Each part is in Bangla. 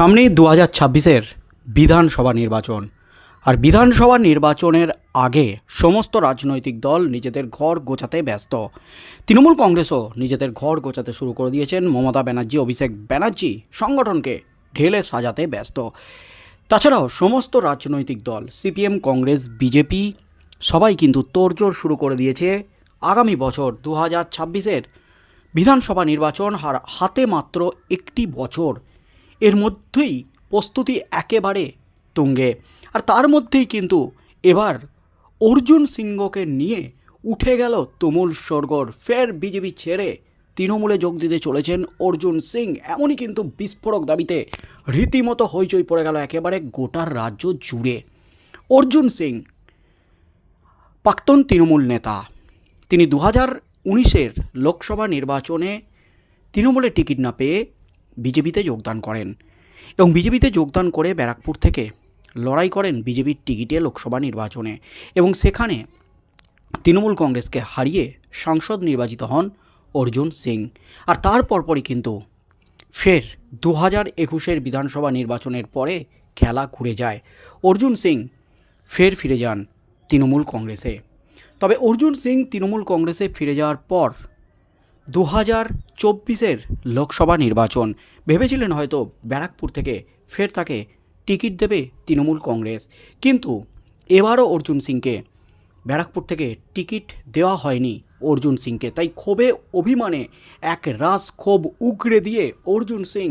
সামনেই দু হাজার ছাব্বিশের বিধানসভা নির্বাচন। আর বিধানসভা নির্বাচনের আগে সমস্ত রাজনৈতিক দল নিজেদের ঘর গোছাতে ব্যস্ত। তৃণমূল কংগ্রেসও নিজেদের ঘর গোছাতে শুরু করে দিয়েছেন। মমতা ব্যানার্জি, অভিষেক ব্যানার্জি সংগঠনকে ঢেলে সাজাতে ব্যস্ত। তাছাড়াও সমস্ত রাজনৈতিক দল, সিপিএম, কংগ্রেস, বিজেপি, সবাই কিন্তু তোড়জোড় শুরু করে দিয়েছে আগামী বছর দু হাজার ছাব্বিশের বিধানসভা নির্বাচন। আর হাতে মাত্র একটি বছর এর মধ্যেই প্রস্তুতি একেবারে তুঙ্গে। আর তার মধ্যেই কিন্তু এবার অর্জুন সিংহকে নিয়ে উঠে গেল তুমুল সরগর ফের বিজেপি ছেড়ে তৃণমূলে যোগ দিতে চলেছেন অর্জুন সিং। এমনই কিন্তু বিস্ফোরক দাবিতে রীতিমতো হইচই পড়ে গেল একেবারে গোটার রাজ্য জুড়ে। অর্জুন সিং প্রাক্তন তৃণমূল নেতা। তিনি দু হাজার উনিশের লোকসভা নির্বাচনে তৃণমূলের টিকিট না পেয়ে বিজেপিতে যোগদান করেন এবং বিজেপিতে যোগদান করে ব্যারাকপুর থেকে লড়াই করেন বিজেপির টিকিটে লোকসভা নির্বাচনে এবং সেখানে তৃণমূল কংগ্রেসকে হারিয়ে সাংসদ নির্বাচিত হন অর্জুন সিং। আর তার পরপরই কিন্তু ফের দু হাজার একুশের বিধানসভা নির্বাচনের পরে খেলা ঘুরে যায়। অর্জুন সিং ফের ফিরে যান তৃণমূল কংগ্রেসে। তবে অর্জুন সিং তৃণমূল কংগ্রেসে ফিরে যাওয়ার পর দু হাজার চব্বিশের লোকসভা নির্বাচন। ভেবেছিলেন হয়তো ব্যারাকপুর থেকে ফের তাকে টিকিট দেবে তৃণমূল কংগ্রেস। কিন্তু এবারও অর্জুন সিংকে ব্যারাকপুর থেকে টিকিট দেওয়া হয়নি অর্জুন সিংকে। তাই ক্ষোভে অভিমানে এক রাস ক্ষোভ উগড়ে দিয়ে অর্জুন সিং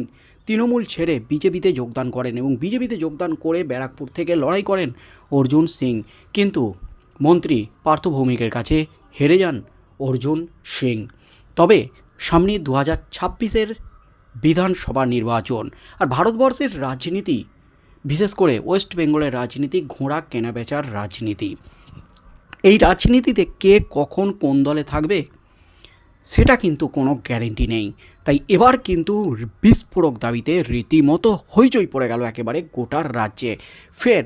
তৃণমূল ছেড়ে বিজেপিতে যোগদান করেন এবং বিজেপিতে যোগদান করে ব্যারাকপুর থেকে লড়াই করেন অর্জুন সিং। কিন্তু মন্ত্রী পার্থ ভৌমিকের কাছে হেরে যান অর্জুন সিং। তবে সামনে দু হাজার ছাব্বিশের বিধানসভা নির্বাচন আর ভারতবর্ষের রাজনীতি, বিশেষ করে ওয়েস্ট বেঙ্গলের রাজনীতি, ঘোড়া কেনাবেচার রাজনীতি। এই রাজনীতিতে কে কখন কোন দলে থাকবে, সেটা কিন্তু কোনো গ্যারেন্টি নেই। তাই এবার কিন্তু বিস্ফোরক দাবিতে রীতিমতো হইচই পড়ে গেল একেবারে গোটার রাজ্যে। ফের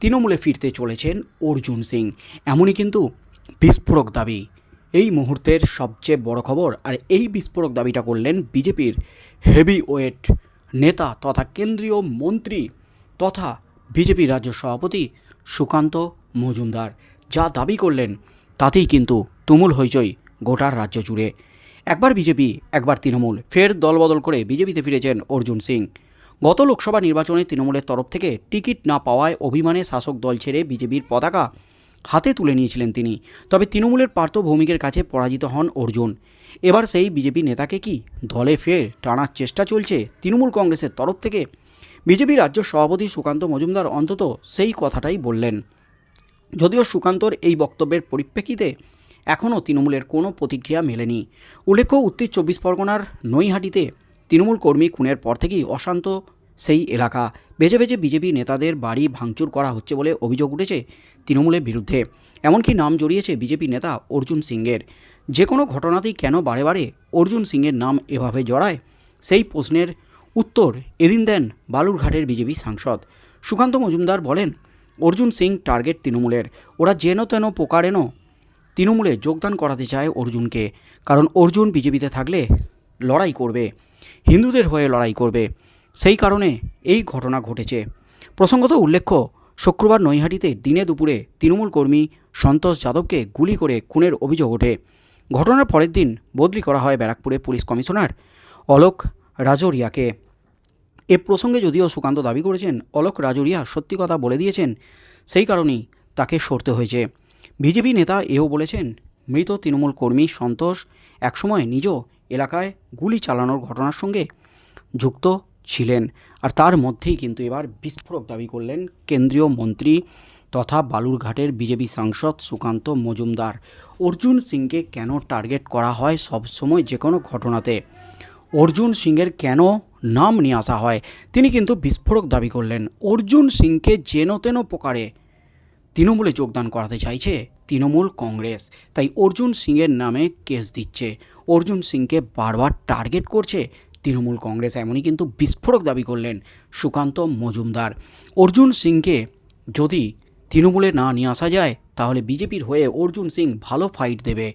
তৃণমূলে ফিরতে চলেছেন অর্জুন সিং। এমনই কিন্তু বিস্ফোরক দাবি এই মুহূর্তের সবচেয়ে বড় খবর আর এই বিস্ফোরক দাবিটা করলেন বিজেপির হেভি ওয়েট নেতা তথা কেন্দ্রীয় মন্ত্রী তথা বিজেপি রাজ্য সভাপতি সুকান্ত মজুমদার। যা দাবি করলেন, তাতেই কিন্তু তুমুল হইচই গোটার রাজ্য জুড়ে। একবার বিজেপি, একবার তৃণমূল, ফের দলবদল করে বিজেপিতে ফিরেছেন অর্জুন সিং। গত লোকসভা নির্বাচনে তৃণমূলের তরফ থেকে টিকিট না পাওয়ায় অভিমানে শাসক দল ছেড়ে বিজেপির পতাকা হাতে তুলে নিয়েছিলেন তিনি। তবে তৃণমূলের পার্থ ভৌমিকের কাছে পরাজিত হন অর্জুন। এবার সেই বিজেপি নেতাকে কি দলে ফের টানার চেষ্টা চলছে তৃণমূল কংগ্রেসের তরফ থেকে? বিজেপি রাজ্য সভাপতি সুকান্ত মজুমদার অন্তত সেই কথাটাই বললেন। যদিও সুকান্তর এই বক্তব্যের পরিপ্রেক্ষিতে এখনও তৃণমূলের কোনো প্রতিক্রিয়া মেলেনি। উল্লেখ্য, উত্তর চব্বিশ পরগনার নৈহাটিতে তৃণমূল কর্মী খুনের পর থেকেই অশান্ত সেই এলাকা। বেজে বেজে বিজেপি নেতাদের বাড়ি ভাঙচুর করা হচ্ছে বলে অভিযোগ উঠেছে তৃণমূলের বিরুদ্ধে। এমনকি নাম জড়িয়েছে বিজেপি নেতা অর্জুন সিংয়ের। যে কোনো ঘটনাতেই কেন বারে বারে অর্জুন সিংয়ের নাম এভাবে জড়ায়? সেই প্রশ্নের উত্তর এদিন দেন বালুরঘাটের বিজেপি সাংসদ। সুকান্ত মজুমদার বলেন, অর্জুন সিং টার্গেট তৃণমূলের। ওরা যেন তেন পোকারেন তৃণমূলে যোগদান করাতে চায় অর্জুনকে। কারণ অর্জুন বিজেপিতে থাকলে লড়াই করবে। হিন্দুদের হয়ে লড়াই করবে। সেই কারণে এই ঘটনা ঘটেছে। প্রসঙ্গত উল্লেখ্য, শুক্রবার নৈহাটিতে দিনে দুপুরে তৃণমূল কর্মী সন্তোষ যাদবকে গুলি করে খুনের অভিযোগ ওঠে। ঘটনার পরের দিন বদলি করা হয় ব্যারাকপুরে পুলিশ কমিশনার অলোক রাজরিয়াকে। এ প্রসঙ্গে যদিও সুকান্ত দাবি করেছেন, অলোক রাজরিয়া সত্যি কথা বলে দিয়েছেন, সেই কারণেই তাকে সরতে হয়েছে। বিজেপি নেতা এও বলেছেন, মৃত তৃণমূল কর্মী সন্তোষ একসময় নিজ এলাকায় গুলি চালানোর ঘটনার সঙ্গে যুক্ত ছিলেন। আর তার মধ্যেই কিন্তু এবার বিস্ফোরক দাবি করলেন কেন্দ্রীয় মন্ত্রী তথা বালুরঘাটের বিজেপি সাংসদ সুকান্ত মজুমদার। অর্জুন সিংকে কেন টার্গেট করা হয় সবসময় যে কোনো ঘটনাতে? অর্জুন সিংয়ের কেন নাম নিয়ে আসা হয়? তিনি কিন্তু বিস্ফোরক দাবি করলেন। অর্জুন সিংকে যেন তেন প্রকারে তৃণমূলে যোগদান করাতে চাইছে তৃণমূল কংগ্রেস। তাই অর্জুন সিংয়ের নামে কেস দিচ্ছে। অর্জুন সিংকে বারবার টার্গেট করছে তৃণমূল কংগ্রেস এমনই কিন্তু বিস্ফোরক দাবি করলেন সুকান্ত মজুমদার। অর্জুন সিংকে যদি তৃণমূলে না নিয়ে আসা যায়, তাহলে বিজেপির হয়ে অর্জুন সিং ভালো ফাইট দেবে।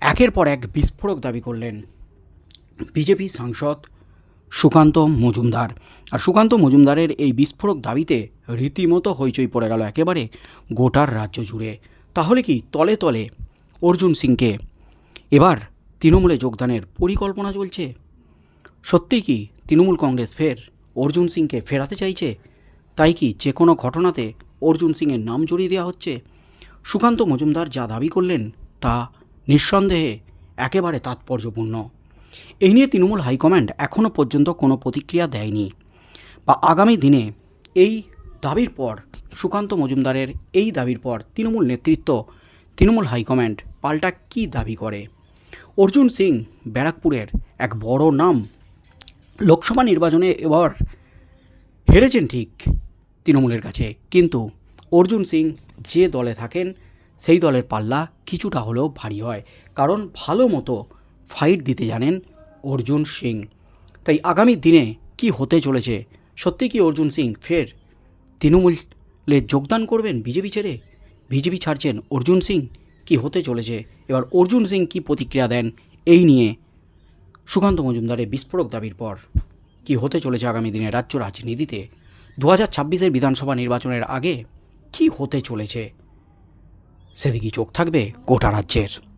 একের পর এক বিস্ফোরক দাবি করলেন বিজেপি সাংসদ সুকান্ত মজুমদার। আর সুকান্ত মজুমদারের এই বিস্ফোরক দাবিতে রীতিমতো হইচই পড়ে গেল একেবারে গোটার রাজ্য জুড়ে। তাহলে কি তলে তলে অর্জুন সিংকে এবার তৃণমূলে যোগদানের পরিকল্পনা চলছে? সত্যি কি তৃণমূল কংগ্রেস ফের অর্জুন সিংকে ফেরাতে চাইছে? তাই কি যে কোনো ঘটনাতে অর্জুন সিংয়ের নাম জড়িয়ে দেওয়া হচ্ছে? সুকান্ত মজুমদার যা দাবি করলেন, তা নিঃসন্দেহে একেবারে তাৎপর্যপূর্ণ। এই নিয়ে তৃণমূল হাইকমান্ড এখনও পর্যন্ত কোনো প্রতিক্রিয়া দেয়নি। বা আগামী দিনে এই দাবির পর, সুকান্ত মজুমদারের এই দাবির পর তৃণমূল নেতৃত্ব, তৃণমূল হাইকমান্ড পাল্টা কী দাবি করে? অর্জুন সিং ব্যারাকপুরের এক বড় নাম লোকসভা নির্বাচনে এবার হেরেছেন ঠিক তৃণমূলের কাছে। কিন্তু অর্জুন সিং যে দলে থাকেন, সেই দলের পাল্লা কিছুটা হলেও ভারী হয়। কারণ ভালো মতো ফাইট দিতে জানেন অর্জুন সিং। তাই আগামী দিনে কি হতে চলেছে? সত্যি কি অর্জুন সিং ফের তৃণমূলে যোগদান করবেন বিজেপি ছেড়ে? বিজেপি ছাড়ছেন অর্জুন সিং? কি হতে চলেছে? এবার অর্জুন সিং কি প্রতিক্রিয়া দেন? এই নিয়ে সুকান্ত মজুমদারের বিস্ফোরক দাবির পর কি হতে চলেছে আগামী দিনে রাজ্য রাজনীতিতে? দু হাজার ছাব্বিশের বিধানসভা নির্বাচনের আগে কি হতে চলেছে? সেদিকে চোখ থাকবে গোটা রাজ্যের।